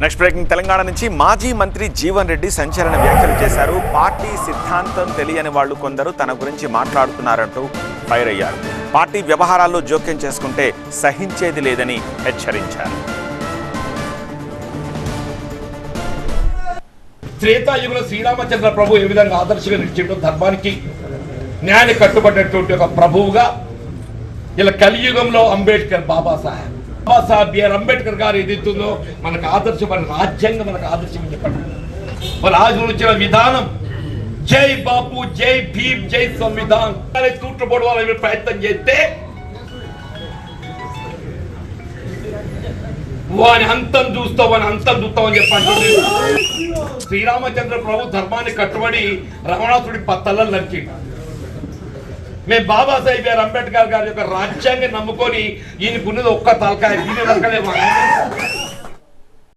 Next breaking Telangana నుంచి మాజీ మంత్రి జీవన్ రెడ్డి సంచలన వ్యాఖ్యలు చేశారు. పార్టీ సిద్ధాంతం తెలియని వాళ్ళు కొందరు తన గురించి మాట్లాడుతున్నారంటూ ఫైర్ అయ్యారు. పార్టీ వ్యవహారాల్లో జోక్యం చేసుకుంటే సహించేది లేదని హెచ్చరించారు. త్రేతాయుగంలో శ్రీరామచంద్ర ప్రభు ఏ విధంగా ఆదర్శంగా నిలిచేటో ధర్మానికి న్యాయాన్ని కట్టుబడినటువంటి ఒక ప్రభువుగా ఇలా కలియుగంలో అంబేద్కర్ బాబాసాహెబ్ బాబాసాహెబ్ బిఆర్ అంబేద్కర్ గారు ఏదైతుందో మనకు ఆదర్శం మన రాజ్యాంగం మనకు ఆదర్శం అని చెప్పండి. మన ఆచరించిన విధానం. జై బాపు జై భీమ్ జై సంవిధాన్. తూట్లు పొడవాలని ప్రయత్నం చేస్తే వాని అంతం చూస్తావు వాని అంతం చూస్తావు అని చెప్పండి. శ్రీరామచంద్ర ప్రభు ధర్మాన్ని కట్టుబడి రమణాసుడి పత్తల్లో నరికిండు మేము బాబాసాహెబ్ గారు అంబేద్కర్ గారి యొక్క రాజ్యాంగం నమ్ముకొని ఈయనకున్నది ఒక్క తలకాయ. దీని నరకలేమా